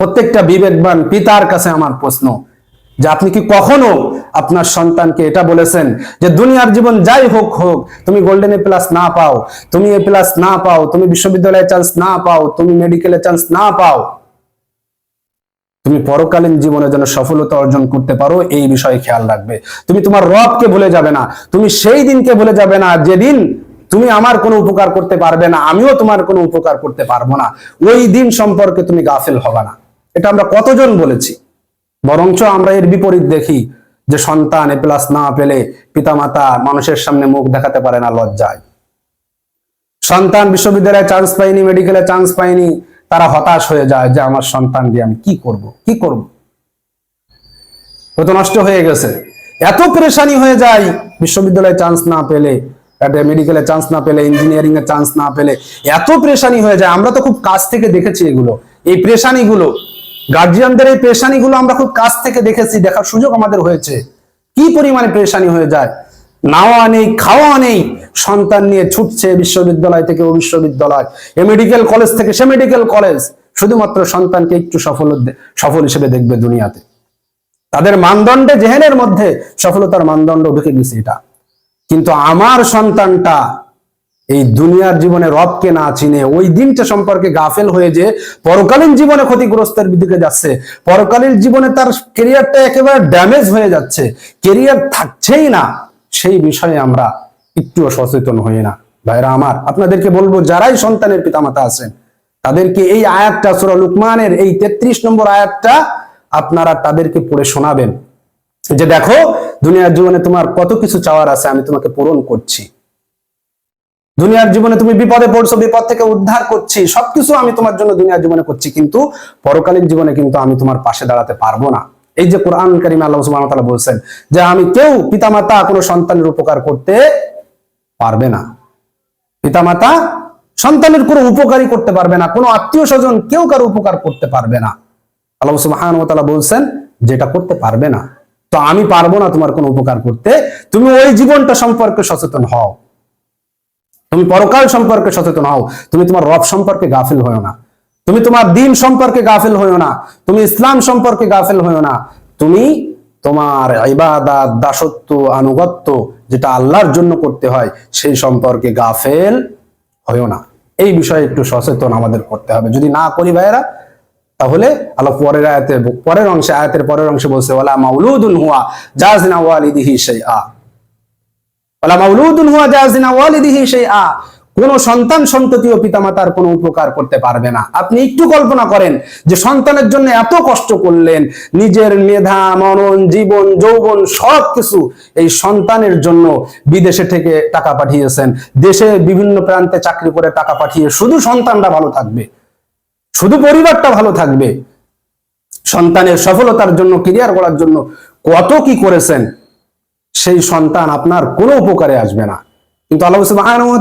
প্রত্যেকটা বিবেকবান পিতার কাছে আমার প্রশ্ন যে আপনি কি কখনো আপনার সন্তানকে এটা বলেছেন যে দুনিয়ার জীবন যাই হোক হোক, তুমি গোল্ডেন এ প্লাস না পাও, তুমি এ প্লাস না পাও, তুমি বিশ্ববিদ্যালয়ে চান্স না পাও, তুমি মেডিকেলে চান্স না পাও, তুমি পরকালীন জীবনে যেন সফলতা অর্জন করতে পারো, এই বিষয়ে খেয়াল রাখবে। তুমি তোমার রবকে ভুলে যাবে না, তুমি সেই দিনকে ভুলে যাবে না যেদিন তুমি আমার কোনো উপকার করতে পারবে না, আমিও তোমার কোনো উপকার করতে পারব না। ওই দিন সম্পর্কে তুমি গাফেল হবে না। এটা আমরা কতজন বলেছি? বরঞ্চ আমরা এর বিপরীত দেখি যে সন্তান এ প্লাস না পেলে পিতামাতা মানুষের সামনে মুখ দেখাতে পারে না, লজ্জায়। সন্তান বিশ্ববিদ্যালয়ে চান্স পাইনি মেডিকেলে চান্স পাইনি তারা হতাশ হয়ে যায় যে আমার সন্তান দিয়ে আমি কি করব? কি করব? ও তো নষ্ট হয়ে গেছে। এত পরেশানি হয়ে যায়, বিশ্ববিদ্যালয়ে চান্স না পেলে মেডিকেলে চান্স না পেলে ইঞ্জিনিয়ারিং এ চান্স না পেলে, এত পরেশানি হয়ে যায়। আমরা তো খুব কাছ থেকে দেখেছি এগুলো। এই পরেশানি গুলো গার্জিয়ানদের এই পরেশানি গুলো আমরা খুব কাছ থেকে দেখেছি, দেখার সুযোগ আমাদের হয়েছে। কি পরিমাণে পরেশানি হয়ে যায়? নাওয়া নেই, খাওয়া নেই, সন্তান নিয়ে ছুটছে বিশ্ববিদ্যালয় থেকে ও বিশ্ববিদ্যালয়। এ মেডিকেল কলেজ থেকে সে মেডিকেল কলেজ শুধুমাত্র সন্তানকে একটু সফল সফল হিসেবে দেখবে দুনিয়াতে। তাদের মানদণ্ডে, জেহেনের মধ্যে সফলতার মানদণ্ড ঢুকে গেছে এটা। কিন্তু আমার সন্তানটা এই দুনিয়ার জীবনে রবকে না চিনে, ওই দিনটা সম্পর্কে গাফেল হয়ে যে পরকালীন জীবনে ক্ষতিগ্রস্তের দিকে যাচ্ছে, পরকালীন জীবনে তার কেরিয়ারটা একেবারে ড্যামেজ হয়ে যাচ্ছে কেরিয়ার থাকছেই না, সেই বিষয়ে আমরা একটুও সচেতন হই না। ভাইরা আমার, আপনাদেরকে বলব, যারাই সন্তানের পিতামাতা আছেন, তাদেরকে এই আয়াতটা, সুরা লুকমানের এই তেত্রিশ নম্বর আয়াতটা আপনারা তাদেরকে পড়ে শোনাবেন। যে দেখো, দুনিয়ার জীবনে তোমার কত কিছু চাওয়ার আছে, আমি তোমাকে পূরণ করছি। দুনিয়ার জীবনে তুমি বিপদে পড়ছো, বিপদ থেকে উদ্ধার করছি, সবকিছু আমি তোমার জন্য দুনিয়ার জীবনে করছি, কিন্তু পরকালীন জীবনে কিন্তু আমি তোমার পাশে দাঁড়াতে পারব না। এই যে কোরআন করিম আল্লাহ তাআলা বলছেন যে আমি কেউ পিতামাতা কোনো সন্তানের উপকার করতে পারবে না। পিতামাতা সন্তানের কোনো উপকারই করতে পারবে না, কোনো আত্মীয় স্বজন কেউ কারও উপকার করতে পারবে না। আল্লাহ সুবহানাহু ওয়া বলছেন যেটা করতে পারবে না। তো আমি পারব না তোমার কোনো উপকার করতে, তুমি ওই জীবনটা সম্পর্কে সচেতন হও। তুমি পরকাল সম্পর্কে সচেতন হও। তুমি তোমার রব সম্পর্কে গাফিল হও না। তুমি তোমার দিন সম্পর্কে গাফিল হও না। তুমি ইসলাম সম্পর্কে গাফিল হও না। তুমি তোমার ইবাদত, দাসত্ব, আনুগত্য যেটা আল্লাহর জন্য করতে হয়, সেই সম্পর্কে গাফেল হও না। এই বিষয়ে একটু সচেতন আমাদের করতে হবে। যদি না করি ভাইয়েরা, তাহলে আল্লাহ পরের আয়াতের, পরের অংশে, আয়াতের পরের অংশে বলছে মাউলুদুন হুয়া জাযনা ওয়ালিদিহি শাইআ। কোন সন্তান সন্ততিও পিতামাতার কোনো উপকার করতে পারবে না। আপনি একটু কল্পনা করেন যে সন্তানের জন্য এত কষ্ট করলেন, নিজের মেধা, মনন, জীবন, যৌবন সব কিছু এই সন্তানের জন্য বিদেশে থেকে টাকা পাঠিয়েছেন। দেশে বিভিন্ন প্রান্তে চাকরি করে টাকা পাঠিয়ে শুধু সন্তানরা ভালো থাকবে, শুধু পরিবারটা ভালো থাকবে। সন্তানের সফলতার জন্য ক্যারিয়ার করার জন্য কত কি করেছেন? সেই সন্তান আপনার কোনো উপকারে আসবে না। কিন্তু আল্লাহ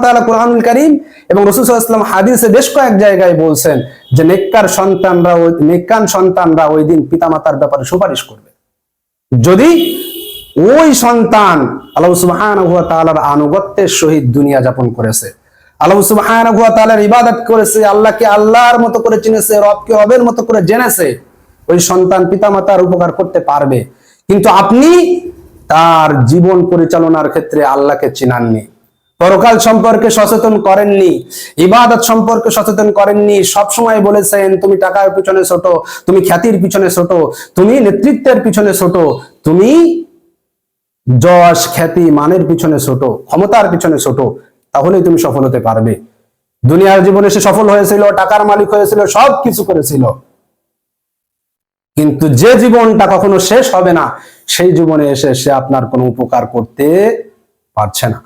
তাআলা কোরআনুল কারীম এবং রাসূল ওয়াসাল্লাম হাদিসে বেশ কয়েক জায়গায় বলছেন যে নেককার সন্তানরা ওই, নেককান সন্তানরা ওই দিন পিতামাতার ব্যাপারে সুপারিশ করবে। যদি ওই সন্তান আল্লাহ তাআলার আনুগত্যের সহিত দুনিয়া যাপন করেছে, আল্লাহ তাআলার ইবাদত করেছে, আল্লাহকে আল্লাহর মতো করে চিনেছে, রবকে রবের মতো করে জেনেছে, ওই সন্তান পিতামাতার উপকার করতে পারবে। কিন্তু আপনি তার জীবন পরিচালনার ক্ষেত্রে আল্লাহকে চিনাননি। পরকাল সম্পর্কে সচেতন করেননি, ইবাদত সম্পর্কে সচেতন করেননি সব সময় বলেছেন, তুমি টাকার পিছনে ছোট, তুমি খ্যাতির পিছনে ছোট, তুমি নেতৃত্বের পিছনে ছোট, তুমি যশ, খ্যাতি, মানের পিছনে ছোট, ক্ষমতার পিছনে ছোট, তাহলেই তুমি সফল হতে পারবে। দুনিয়ার জীবনে সে সফল হয়েছিল, টাকার মালিক হয়েছিল সব কিছু করেছিল। কিন্তু যে জীবনটা কখনো শেষ হবে না সেই জীবনে এসে সে আপনার কোনো উপকার করতে পারছে না।